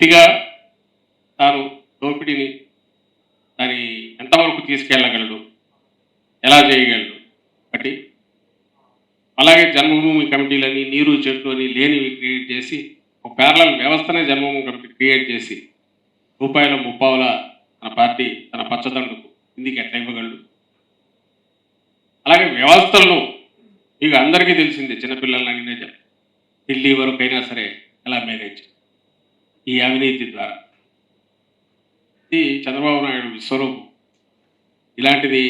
పూర్తిగా తాను దోపిడీని దాని ఎంతవరకు తీసుకెళ్ళగలడు? ఎలా చేయగలడు? ఒకటి అలాగే జన్మభూమి కమిటీలని నీరు చెట్లు అని లేనివి క్రియేట్ చేసి ఒక పేర్ల వ్యవస్థనే జన్మభూమి కమిటీ క్రియేట్ చేసి రూపాయల ముప్పావుల తన పార్టీ తన పచ్చదండుకు ఇందుకు ఎట్లా ఇవ్వగలడు? అలాగే వ్యవస్థలను ఇక అందరికీ తెలిసిందే చిన్నపిల్లలని అడిగినే ఢిల్లీ వరకు అయినా సరే ఎలా మేనేజ్ ఈ అవినీతి ద్వారా. ఇది చంద్రబాబు నాయుడు విశ్వరూపం. ఇలాంటిది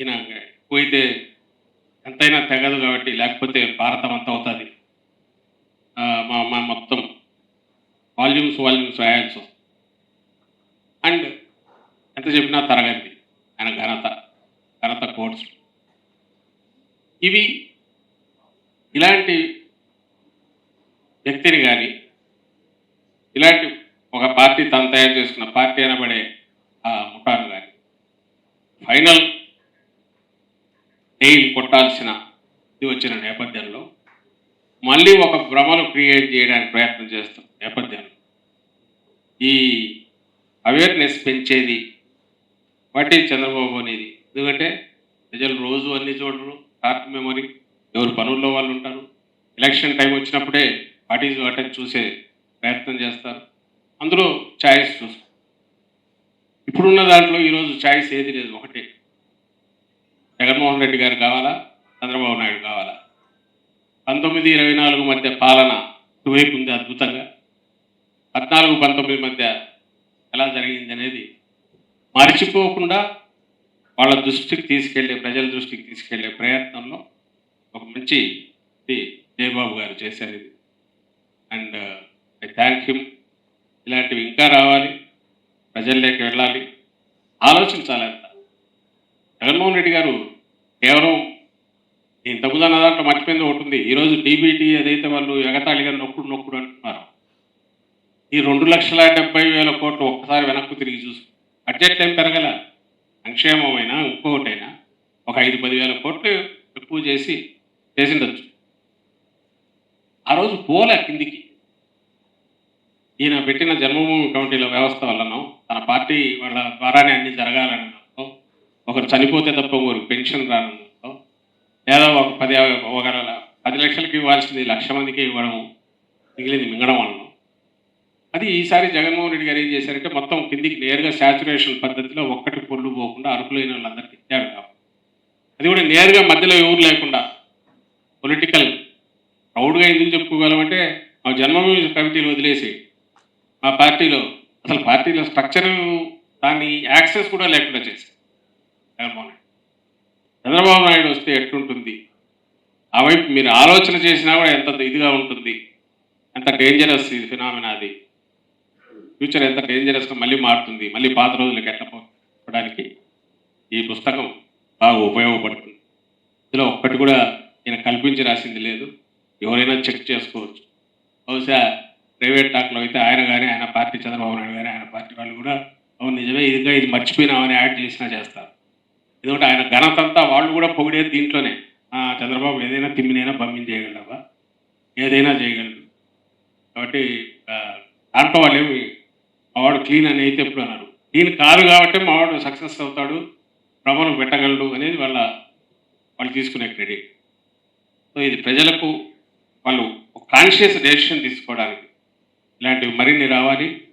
ఈయన పోయితే ఎంతైనా తెగదు కాబట్టి లేకపోతే భారతం అంత అవుతుంది. మా మా మొత్తం వాల్యూమ్స్ వాల్యూమ్స్ రాయాల్సి వస్తుంది. అండ్ ఎంత చెప్పినా తరగతి. ఆయన ఘనత ఘనత కోర్స్ ఇవి ఇలాంటి వ్యక్తిని కానీ ఇలాంటి ఒక పార్టీ తను తయారు చేసుకున్న పార్టీ అనబడే ఆ ముఠాను కానీ ఫైనల్ ఎయిల్ కొట్టాల్సిన ఇది వచ్చిన నేపథ్యంలో మళ్ళీ ఒక భ్రమను క్రియేట్ చేయడానికి ప్రయత్నం చేస్తాం నేపథ్యంలో ఈ అవేర్నెస్ పెంచేది వాటి చంద్రబాబు అనేది. ఎందుకంటే ప్రజలు రోజు అన్ని చూడరు షార్ట్ మెమొరీ ఎవరు పనుల్లో వాళ్ళు ఉంటారు. ఎలక్షన్ టైం వచ్చినప్పుడే వాట్ ఈజ్ వాట్ అని చూసే ప్రయత్నం చేస్తారు. అందులో ఛాయిస్ చూస్తారు ఇప్పుడున్న దాంట్లో ఈరోజు ఛాయిస్ ఏది లేదు ఒకటే. జగన్మోహన్ రెడ్డి గారు కావాలా? చంద్రబాబు నాయుడు కావాలా? పంతొమ్మిది ఇరవై నాలుగు మధ్య పాలన ఇటువైపు ఉంది అద్భుతంగా. పద్నాలుగు పంతొమ్మిది మధ్య ఎలా జరిగింది అనేది మర్చిపోకుండా వాళ్ళ దృష్టికి తీసుకెళ్ళే ప్రజల దృష్టికి తీసుకెళ్ళే ప్రయత్నంలో ఒక మంచి జయబాబు గారు చేశారు ఇది. అండ్ ఐ థ్యాంక్ హిమ్ ఇలాంటివి ఇంకా రావాలి. ప్రజల్లోకి వెళ్ళాలి. ఆలోచించాలి అంత. జగన్మోహన్ రెడ్డి గారు కేవలం నేను అన్న దాంట్లో మర్చిపోయింది ఒకటి ఉంది. ఈరోజు డీబీటీ ఏదైతే వాళ్ళు ఎగతాళిగా నొక్కుడు నొక్కుడు అంటున్నారు ఈ రెండు లక్షల డెబ్బై వేల కోట్లు ఒక్కసారి వెనక్కు తిరిగి చూసు బడ్జెట్ ఏం పెరగల? సంక్షేమమైనా ఇంకొకటైనా ఒక ఐదు పదివేల కోట్లు ఎక్కువ చేసి చేసిండొచ్చు. ఆ రోజు పోలే కిందికి. ఈయన పెట్టిన జన్మభూమి కమిటీల వ్యవస్థ వల్లనో తన పార్టీ వాళ్ళ ద్వారానే అన్ని జరగాలని ఒకరు చనిపోతే తప్ప ఒకరు పెన్షన్ రానడంతో లేదా ఒక పది ఒక పది లక్షలకి ఇవ్వాల్సింది లక్ష మందికి ఇవ్వడం మిగిలింది మింగడం వలన. అది ఈసారి జగన్మోహన్ రెడ్డి గారు ఏం చేశారంటే మొత్తం కిందికి నేరుగా శాచురేషన్ పద్ధతిలో ఒక్కటి పొల్లు పోకుండా అర్హులైన వాళ్ళందరికీ ఇచ్చారు కాబట్టి. అది కూడా నేరుగా మధ్యలో ఎవరు లేకుండా పొలిటికల్ ప్రౌడ్గా ఎందుకు చెప్పుకోగలమంటే మా జన్మభూమి కమిటీలు వదిలేసి మా పార్టీలో అసలు పార్టీలో స్ట్రక్చర్ దాన్ని యాక్సెస్ కూడా లేకుండా చేశారు జగన్మోహన్ రెడ్డి చంద్రబాబు నాయుడు వస్తే ఎట్లుంటుంది? ఆ వైపు మీరు ఆలోచన చేసినా కూడా ఎంత ఇదిగా ఉంటుంది? ఎంత డేంజరస్ ఇది ఫినామినా అది? ఫ్యూచర్ ఎంత డేంజరస్గా మళ్ళీ మారుతుంది? మళ్ళీ పాత రోజులకు ఎట్లా పోవడానికి ఈ పుస్తకం బాగా ఉపయోగపడుతుంది. ఇందులో ఒక్కటి కూడా నేను కల్పించి రాసింది లేదు. ఎవరైనా చెక్ చేసుకోవచ్చు. బహుశా ప్రైవేట్ టాక్లో అయితే ఆయన కానీ ఆయన పార్టీ చంద్రబాబు నాయుడు కానీ ఆయన పార్టీ వాళ్ళు కూడా అవును నిజమే ఇదిగా ఇది మర్చిపోయినామని యాడ్ చేసినా చేస్తారు. ఎందుకంటే ఆయన ఘనత అంతా వాళ్ళు కూడా పొగిడేది దీంట్లోనే. చంద్రబాబు ఏదైనా తిమ్మినైనా బమ్మిని చేయగలవా? ఏదైనా చేయగలడు. కాబట్టి దాంట్లో వాళ్ళు ఏమి మావాడు క్లీన్ అని అయితే ఎప్పుడు అన్నారు క్లీన్ కాదు కాబట్టి మావాడు సక్సెస్ అవుతాడు భ్రమను పెట్టగలడు అనేది వాళ్ళ వాళ్ళు తీసుకునే క్రెడిట్. సో ఇది ప్రజలకు వాళ్ళు కాన్షియస్ డెసిషన్ తీసుకోవడానికి ఇలాంటివి మరిన్ని రావాలి.